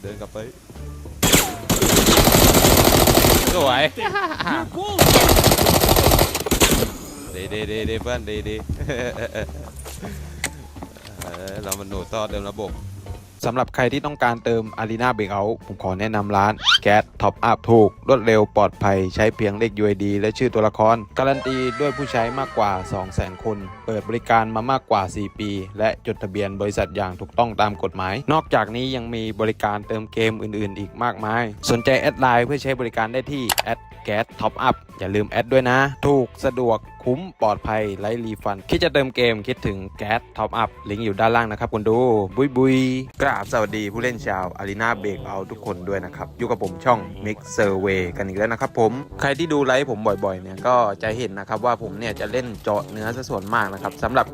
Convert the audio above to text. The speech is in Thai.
เดินกลับไป สวยดีดีดีดีเพื่อนดีดี เออเรามันหนูต่อเดิมระบบ สำหรับใครที่ต้องการเติม Arena Breakout ผมขอแนะนำร้านแก๊สท็อปอัพถูก รวดเร็วปลอดภัยใช้เพียงเลข UID และชื่อตัวละคร การันตีด้วยผู้ใช้มากกว่า 200,000 คน เปิดบริการมามากกว่า 4 ปี และจดทะเบียนบริษัทอย่างถูกต้องตามกฎหมาย นอกจากนี้ยังมีบริการเติมเกมอื่น ๆ อีกมากมาย สนใจแอดไลน์เพื่อใช้บริการได้ที่แอดแก๊สท็อปอัพอย่าลืมแอดด้วยนะ ถูกสะดวกคุ้มปลอดภัยไร้รีฟัน คิดจะเติมเกมคิดถึงแก๊สท็อปอัพลิงก์อยู่ด้านล่างนะครับคุณดู บุยบุยกราบสวัสดีผู้เล่นชาวอารีนาเบรกเอาทุกคนด้วยนะครับ อยู่กับผมช่อง Mix Survey กันอีกแล้วนะครับผม ใครที่ดูไลฟ์ผมบ่อยๆเนี่ยก็จะเห็นนะครับว่าผมเนี่ยจะเล่นเจาะเนื้อซะส่วนมากนะครับสำหรับ